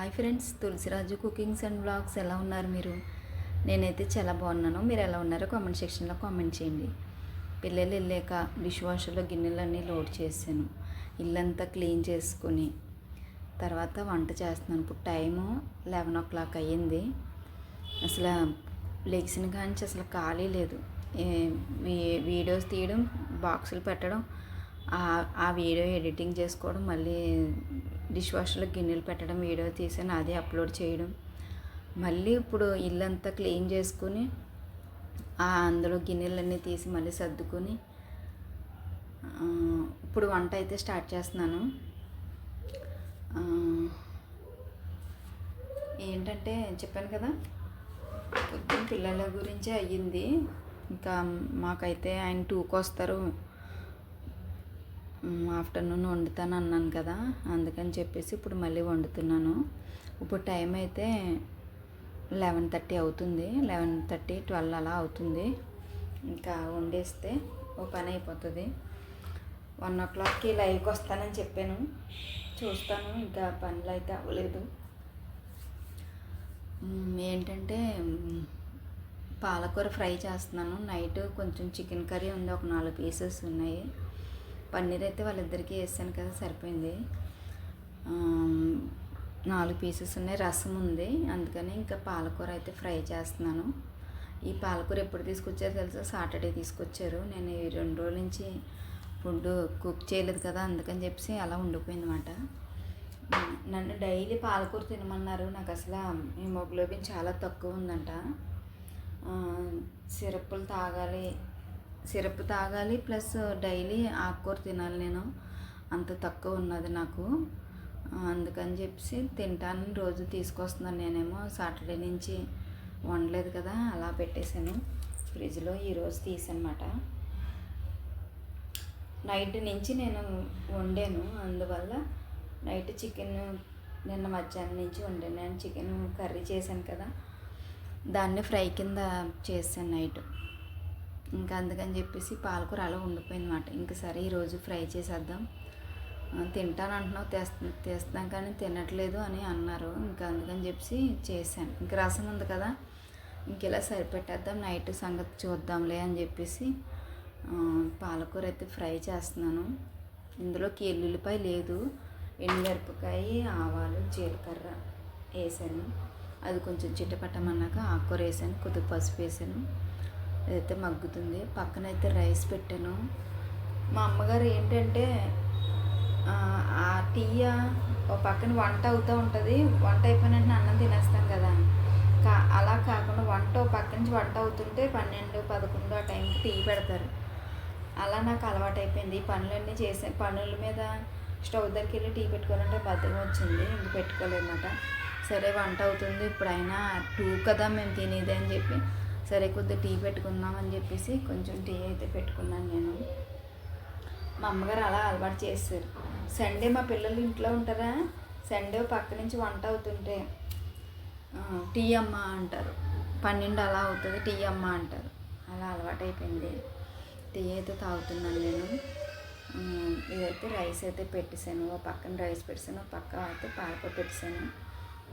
Hi friends Tulasiraju cookings and vlogs ఎలా ఉన్నారు మీరు? నేనైతే చాలా బాగున్నాను. మీరు ఎలా ఉన్నారో కామెంట్ సెక్షన్లో కామెంట్ చేయండి. పిల్లలు వెళ్ళాక డిష్ వాషర్లో గిన్నెలన్నీ లోడ్ చేశాను. ఇల్లంతా క్లీన్ చేసుకుని తర్వాత వంట చేస్తున్నాను. ఇప్పుడు టైము లెవెన్ ఓ క్లాక్ అయ్యింది. అసలు లెగ్సిన కానీ అసలు ఖాళీ లేదు. వీడియోస్ తీయడం బాక్సులు పెట్టడం ఆ వీడియో ఎడిటింగ్ చేసుకోవడం మళ్ళీ డిష్ వాషర్లో గిన్నెలు పెట్టడం వీడియో తీసాను అదే అప్లోడ్ చేయడం. మళ్ళీ ఇప్పుడు ఇల్లంతా క్లీన్ చేసుకుని అందులో గిన్నెలన్నీ తీసి మళ్ళీ సర్దుకొని ఇప్పుడు వంట అయితే స్టార్ట్ చేస్తున్నాను. ఏంటంటే చెప్పాను కదా పొద్దున్న పిల్లల గురించే అయ్యింది. ఇంకా మాకైతే ఆయన టూకి వస్తారు ఆఫ్టర్నూన్ వండుతాను అన్నాను కదా అందుకని చెప్పేసి ఇప్పుడు మళ్ళీ వండుతున్నాను. ఇప్పుడు టైం అయితే లెవెన్ థర్టీ అవుతుంది లెవెన్ థర్టీ ట్వెల్వ్ అలా అవుతుంది. ఇంకా వండేస్తే ఓ పని అయిపోతుంది. వన్ ఓ క్లాక్కి లైవ్కి వస్తానని చెప్పాను. చూస్తాను ఇంకా పనులు అయితే అవ్వలేదు. ఏంటంటే పాలకూర ఫ్రై చేస్తున్నాను. నైట్ కొంచెం చికెన్ కర్రీ ఉంది ఒక నాలుగు పీసెస్ ఉన్నాయి. పన్నీర్ అయితే వాళ్ళిద్దరికీ వేసాను కదా సరిపోయింది. నాలుగు పీసెస్ ఉన్నాయి రసం ఉంది. అందుకని ఇంకా పాలకూర అయితే ఫ్రై చేస్తున్నాను. ఈ పాలకూర ఎప్పుడు తీసుకొచ్చారో తెలుసా? సాటర్డే తీసుకొచ్చారు. నేను ఈ రెండు రోజుల నుంచి ఫుడ్ కుక్ చేయలేదు కదా అందుకని చెప్పేసి అలా ఉండిపోయింది అనమాట నన్ను డైలీ పాలకూర తినమన్నారు. నాకు అసలు హిమోగ్లోబిన్ చాలా తక్కువ ఉందంట. సిరప్పులు తాగాలి సిరప్ తాగాలి ప్లస్ డైలీ ఆకుకూర తినాలి నేను. అంత తక్కువ ఉన్నది నాకు. అందుకని చెప్పి తింటాను. రోజు తీసుకొస్తున్నాను నేనేమో. సాటర్డే నుంచి వండలేదు కదా అలా పెట్టేశాను. ఫ్రిడ్జ్లో ఈరోజు తీసనమాట నైట్ నుంచి నేను వండాను. అందువల్ల నైట్ చికెన్ నిన్న మధ్యాహ్నం నుంచి వండాను. నేను చికెన్ కర్రీ చేశాను కదా దాన్ని ఫ్రై కింద చేశాను నైట్. ఇంకా అందుకని చెప్పేసి పాలకూర అలా ఉండిపోయింది అనమాట ఇంక సరే ఈరోజు ఫ్రై చేసేద్దాం. తింటాను అంటున్నావు తెస్తా తెస్తాం కానీ తినట్లేదు అని అన్నారు. ఇంకా అందుకని చెప్పి చేశాను. ఇంక రసం ఉంది కదా ఇంక ఇలా సరిపెట్టేద్దాం నైట్ సంగతి చూద్దాంలే అని చెప్పేసి పాలకూర అయితే ఫ్రై చేస్తున్నాను. ఇందులోకి ఎల్లుల్లిపాయ లేదు ఎండుమిరపకాయ ఆవాలు జీలకర్ర వేసాను. అది కొంచెం చిట్టపట్టమన్నాక ఆకుకూర వేసాను కొద్దిగా పసుపు వేసాను. ఇదైతే మగ్గుతుంది. పక్కన అయితే రైస్ పెట్టాను. మా అమ్మగారు ఏంటంటే ఆ, ఆ టీయ ఒక పక్కన వంట అవుతూ ఉంటుంది. వంట అయిపోయిన అన్నం తినేస్తాం కదా. కా అలా కాకుండా వంట ఒక పక్క నుంచి వంట అవుతుంటే పన్నెండు పదకొండు ఆ టైంకి టీ పెడతారు. అలా నాకు అలవాటు అయిపోయింది ఈ పనులన్నీ చేసే పనుల మీద స్టవ్ దగ్గరికి వెళ్ళి టీ పెట్టుకోవాలంటే బద్దకం వచ్చింది. ఇంక పెట్టుకోలేదన్నమాట. సరే వంట అవుతుంది. ఇప్పుడైనా టూ కదా మేము తినేది అని చెప్పి సరే కొద్దిగా టీ పెట్టుకుందాం అని చెప్పేసి కొంచెం టీ అయితే పెట్టుకున్నాను నేను. మా అమ్మగారు అలా అలవాటు చేస్తారు సండే మా పిల్లలు ఇంట్లో ఉంటారా? సండే పక్క నుంచి వంట అవుతుంటే టీ అమ్మ అంటారు. పన్నెండు అలా అవుతుంది టీ అమ్మ అంటారు. అలా అలవాటు అయిపోయింది. టీ అయితే తాగుతున్నాను నేను. ఇదైతే రైస్ అయితే పెట్టేశాను. ఓ పక్కన రైస్ పెట్టాను పక్క అయితే పాలకూర పెట్టేశాను.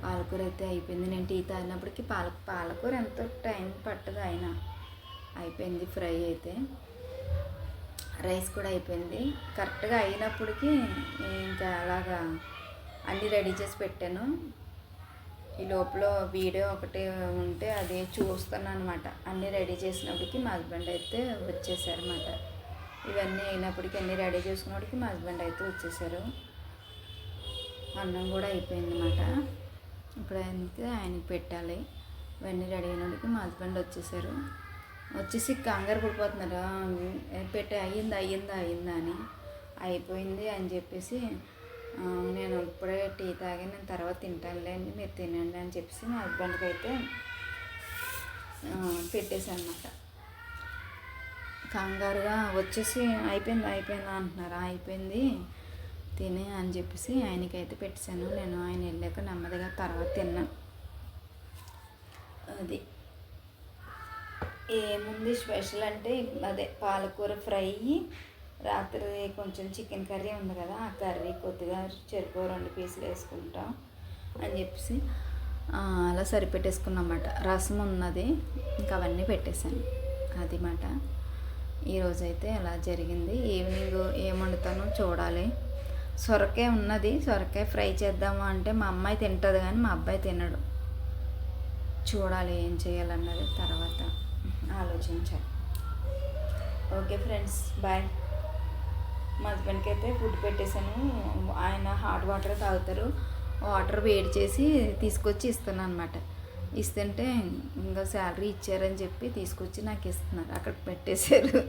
పాలకూర అయితే అయిపోయింది. నేను టీ తాగినప్పటికీ పాల పాలకూర ఎంతో టైం పట్టదు అయినా అయిపోయింది ఫ్రై అయితే. రైస్ కూడా అయిపోయింది. కరెక్ట్గా అయినప్పటికీ ఇంకా అలాగా అన్నీ రెడీ చేసి పెట్టాను. ఈ లోపల వీడియో ఒకటి ఉంటే అది చూస్తాను అనమాట అన్నీ రెడీ చేసినప్పటికీ మా హస్బెండ్ అయితే వచ్చేసారన్నమాట. ఇవన్నీ అయినప్పటికీ అన్నీ రెడీ చేసుకున్నప్పటికీ మా హస్బెండ్ అయితే వచ్చేసారు. అన్నం కూడా అయిపోయింది అనమాట ఇప్పుడు ఆయనకి ఆయనకి పెట్టాలి. ఇవన్నీ రెడీ అయినప్పటికి మా హస్బెండ్ వచ్చేసారు. వచ్చేసి కంగారు పడిపోతున్నారు? పెట్టే అయ్యిందా అయ్యిందా అయ్యిందా అని. అయిపోయింది అని చెప్పేసి నేను ఇప్పుడే టీ తాగి నేను తర్వాత తింటానులేండి మీరు తినండి అని చెప్పేసి మా హస్బెండ్కి అయితే పెట్టేశాను అనమాట కంగారుగా వచ్చేసి అయిపోయింది అయిపోయిందా అంటున్నారు? అయిపోయింది. తినే అని చెప్పేసి ఆయనకైతే పెట్టేశాను. నేను ఆయన వెళ్ళాక నెమ్మదిగా తర్వాత తిన్నా అది. ఏముంది స్పెషల్ అంటే అదే పాలకూర ఫ్రై రాత్రి కొంచెం చికెన్ కర్రీ ఉంది కదా ఆ కర్రీ కొద్దిగా చెరుకు రెండు పీసులు వేసుకుంటాం అని చెప్పేసి అలా సరిపెట్టేసుకున్నమాట. రసం ఉన్నది ఇంకా అవన్నీ పెట్టేశాను. అది మాట ఈరోజైతే అలా జరిగింది. ఈవినింగ్ ఏం వండుతానో చూడాలి. సొరకాయ ఉన్నది సొరకాయ ఫ్రై చేద్దాము అంటే మా అమ్మాయి తింటుంది కానీ మా అబ్బాయి తినడు. చూడాలి ఏం చేయాలన్నది తర్వాత ఆలోచించాలి. Okay friends bye. మా హస్బెండ్కి అయితే ఫుడ్ పెట్టేశాను. ఆయన హాట్ వాటర్ తాగుతారు. వాటర్ వేడి చేసి తీసుకొచ్చి ఇస్తాను అనమాట ఇస్తుంటే ఇంకా శాలరీ ఇచ్చారని చెప్పి తీసుకొచ్చి నాకు ఇస్తున్నారు. అక్కడ పెట్టేశారు.